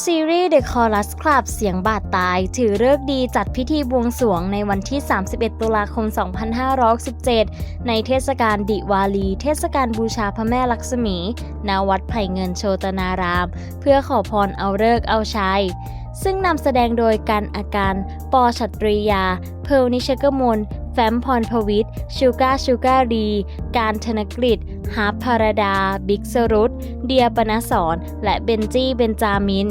ซีรีส์ The Chorus Club เสียงบาดตาย ถือเลิกดีจัดพิธีบวงสรวงในวันที่ 31 ตุลาคม 2567ในเทศกาลดิวาลี เทศกาลบูชาพระแม่ลักษมี ณ วัดไผ่เงินโชตนาราม เพื่อขอพรเอาเลิกเอาชัยซึ่งนำแสดงโดยการอาการ ปอชัตรียา เพลนิชกมล แฟมพรพวิทย์ชูก้าชูก้ารี การธนกฤษฮาร์พารดา บิ๊กสรุตเดียปนสอนและเบนจี้เบนจามิน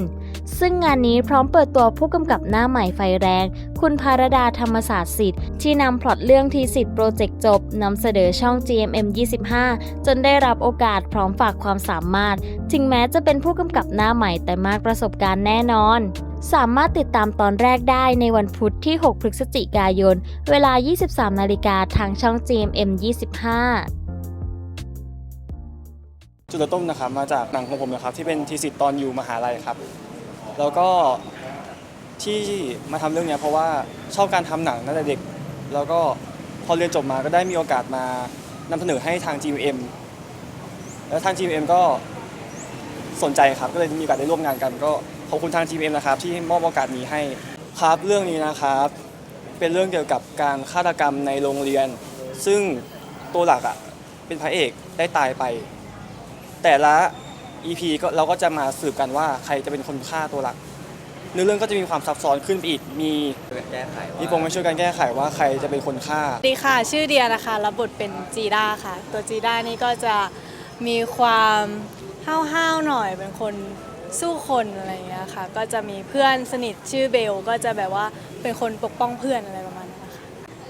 ซึ่งงานนี้พร้อมเปิดตัวผู้กำกับหน้าใหม่ไฟแรง คุณพารดาธรรมศาสตร์สิทธิ์ที่นำพล็อตเรื่องทีสิทธิ์โปรเจกต์จบนำเสนอช่อง GMM 25 จนได้รับโอกาสพร้อมฝากความสามารถ ถึงแม้จะเป็นผู้กำกับหน้าใหม่แต่มากประสบการณ์แน่นอน สามารถติดตามตอนแรกได้ในวันพุธที่ 6 พฤศจิกายน เวลา 23 นาฬิกาทางช่อง GMM 25จุดเริ่มต้นนะครับมาจากหนังของผมนะครับที่เป็นทีสิทธ์ตอนอยู่มหาลัยครับ แล้วก็ที่มาทำเรื่องเนี้ยเพราะว่าชอบการทำหนังตั้งแต่เด็ก แล้วก็พอเรียนจบมาก็ได้มีโอกาสมานำเสนอให้ทาง GMM แล้วทาง GMM ก็สนใจครับก็เลยมีโอกาสได้ร่วมงานกันก็ ขอบคุณทาง GMM นะครับที่มอบโอกาสนี้ให้ครับเรื่องนี้นะครับ เป็นเรื่องเกี่ยวกับการฆาตกรรมในโรงเรียน ซึ่งตัวหลักอะเป็นพระเอกได้ตายไป แต่ละ EP ก็เราก็จะมาสืบกันว่าใครจะเป็นคนฆ่าตัวหลักเนื้อเรื่องก็จะมีความซับซ้อนขึ้นไปอีก มีแก้ไขว่ามีปมมาช่วยกันแก้ไขว่าใครจะเป็นคนฆ่าสวัสดีค่ะ ชื่อเดียนะคะรับบทเป็นจีด้าค่ะ ตัวจีด้านี่ก็จะมีความห้าวๆหน่อยเป็นคน สู้คนอะไรอย่างเงี้ยค่ะ ก็จะมีเพื่อนสนิทชื่อเบล ก็จะแบบว่าเป็นคนปกป้องเพื่อนอะไรประมาณนั้นนะคะ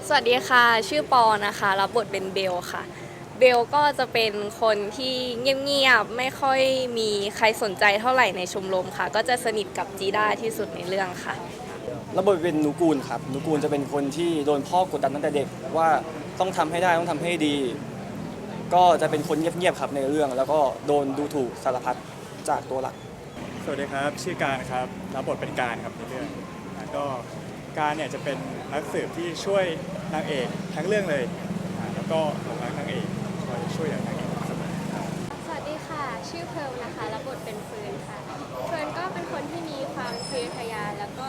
สวัสดีค่ะ ชื่อปอนะคะรับบทเป็นเบลค่ะ เบลก็จะเป็นคนที่เงียบๆไม่ค่อยมีใครสนใจเท่าไหร่ในชมรมค่ะ ก็จะสนิทกับจีด้าที่สุดในเรื่องค่ะระบบเป็นนูกูลครับนูกูลจะเป็นคนที่โดนพ่อกดดันตั้งแต่เด็กว่าต้องทำให้ได้ต้องทำให้ดี ก็จะเป็นคนเงียบๆครับในเรื่อง แล้วก็โดนดูถูกสารพัดจากตัวหลัก สวัสดีครับ ชื่อการครับรับบทเป็นการครับในเรื่องแล้วก็การเนี่ยจะเป็นนักสืบที่ช่วยนางเอกทั้งเรื่องเลยอ่าแล้วก็หลงรักนางเอกคอยช่วยเหลือนางเอกเสมอครับ สวัสดีค่ะ ชื่อเพร์ลนะคะรับบทเป็นเฟิร์นค่ะ เฟิร์นก็เป็นคนที่มีความทะเยอทะยานแล้วก็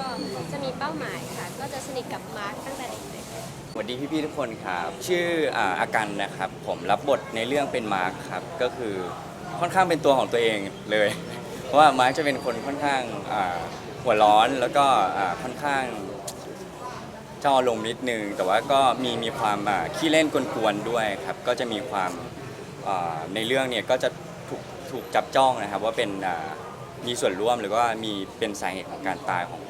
จะมีเป้าหมายค่ะ ก็จะสนิทกับมาร์คตั้งแต่เด็กเลยสวัสดีพี่ๆทุกคนครับ ชื่ออ่าอากันนะครับ ผมรับบทในเรื่องเป็นมาร์คครับ ก็คือค่อนข้างเป็นตัวของตัวเองเลยเพ ราะว่ามาร์จะเป็นคนค่อนข้างอ่าหัวร้อนแล้วก็อ่าค่อนข้างเจ้าอารมณ์นิดนึง แต่ว่าก็มีมีความอ่าขี้เล่นกวนๆด้วยครับ ก็จะมีความอ่าในเรื่องเนี่ยก็จะถูกถูกจับจ้องนะครับ ว่าเป็นอ่ามีส่วนร่วมหรือว่ามีเป็นสาเหตุของการตายของ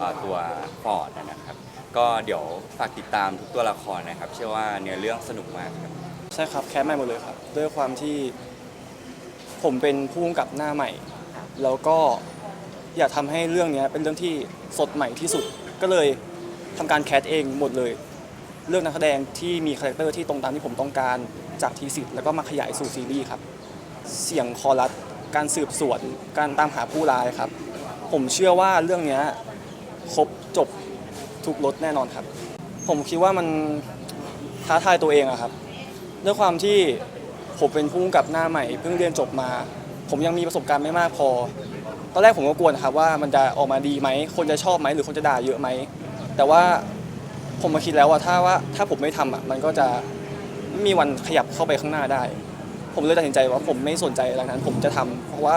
อ่าตัวฟอร์ดนะครับ ก็เดี๋ยวฝากติดตามทุกตัวละครนะครับ เชื่อว่าเนื้อเรื่องสนุกมากครับ ใช่ครับแคสใหม่หมดเลยครับ ด้วยความที่ผมเป็นผู้กำกับหน้าใหม่ แล้วก็อยากทำให้เรื่องเนี้ยเป็นเรื่องที่สดใหม่ที่สุด ก็เลยทำการแคสเองหมดเลย เลือกนักแสดงที่มีคาแรคเตอร์ที่ตรงตามที่ผมต้องการจากทีสิทธ์แล้วก็มาขยายสู่ซีรีส์ครับ เสียงคอรัส การสืบสวน การตามหาผู้ร้ายครับ ผมเชื่อว่าเรื่องเนี้ยครบจบทุกรสแน่นอนครับ ผมคิดว่ามันท้าทายตัวเองอะครับ ด้วยความที่ผมเป็นผู้กำกับหน้าใหม่ เพิ่งเรียนจบมา ผมยังมีประสบการณ์ไม่มากพอ ตอนแรกผมก็กลัวนะครับว่ามันจะออกมาดีไหม คนจะชอบไหมหรือคนจะด่าเยอะไหม แต่ว่าผมมาคิดแล้วว่าถ้าว่าถ้าผมไม่ทำอะมันก็จะไม่มีวันขยับเข้าไปข้างหน้าได้ ผมเลยตัดสินใจว่าผมไม่สนใจอะไรนั้น ผมจะทำเพราะว่า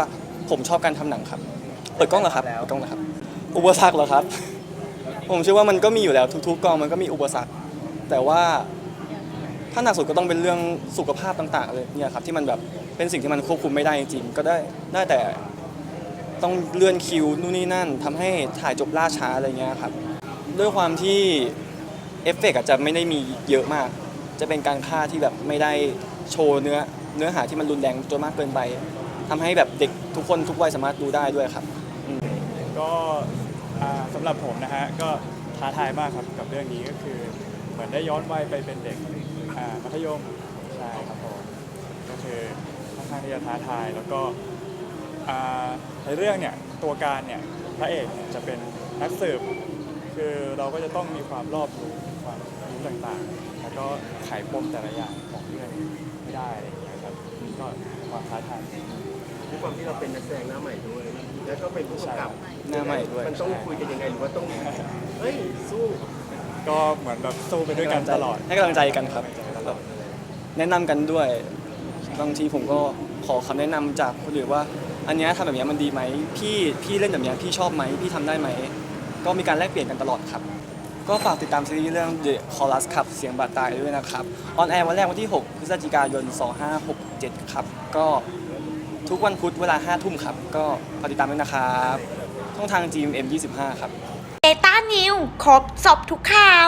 ผมชอบการทำหนังครับ เปิดกล้องเหรอครับเปิดกล้องเหรอครับ อุปสรรคเหรอครับ ผมเชื่อว่ามันก็มีอยู่แล้วทุกๆกองมันก็มีอุปสรรค แต่ว่าถ้าหนักสุดก็ต้องเป็นเรื่องสุขภาพต่างๆเลยเนี่ยครับที่มันแบบเป็นสิ่งที่มันควบคุมไม่ได้จริงๆก็ได้ได้แต่ต้องเลื่อนคิวนู่นนี่นั่นทำให้ถ่ายจบล่าช้าอะไรเงี้ยครับด้วยความที่เอฟเฟกต์อาจจะไม่ได้มีเยอะมาก จะเป็นการฆ่าที่แบบไม่ได้โชว์เนื้อเนื้อหาที่มันรุนแรงจนมากเกินไปทำให้แบบเด็กทุกคนทุกวัยสามารถดูได้ด้วยครับก็อ่าสำหรับผมนะฮะก็ท้าทายมากครับกับเรื่องนี้ก็คือเหมือนได้ย้อนวัยไปเป็นเด็ก อ่ามัธยมใช่ครับผมก็คือค่อนข้างที่จะท้าทายแล้วก็อ่าในเรื่องเนี่ยตัวการเนี่ยพระเอกเนี่ยจะเป็นนักสืบ คือเราก็จะต้องมีความรอบรู้ความรู้ต่างๆ แล้วก็ไขปมแต่ละอย่างของเรื่องไม่ได้อะไรอย่างเงี้ยครับก็เป็นความท้าทายด้วยความที่เราเป็นนักแสดงหน้าใหม่ด้วย แล้วก็เป็นผู้กำกับหน้าใหม่ด้วย มันต้องคุยกันยังไงหรือว่าต้อง เฮ้ยสู้ ก็เหมือนแบบสู้ไปด้วยกันตลอดให้กำลังใจกันครับ แนะนำกันด้วย บางทีผมก็ขอคำแนะนำจากคนอื่นว่า อันเนี้ยทำแบบเนี้ยมันดีไหมพี่พี่เล่นแบบเนี้ยพี่ชอบไหมพี่ทำได้ไหม ก็มีการแลกเปลี่ยนกันตลอดครับ ก็ฝากติดตามซีรีส์เรื่อง The Chorus ครับเสียงบาดตายด้วยนะครับ ออนแอร์วันแรกวันที่ 6 พฤศจิกายน 2567 ครับ ก็ทุกวันพุธเวลา 5 ทุ่มครับ ก็ฝากติดตามด้วยนะครับช่องทาง GMM 25 ครับ เดต้านิวครบสอบทุกข่าว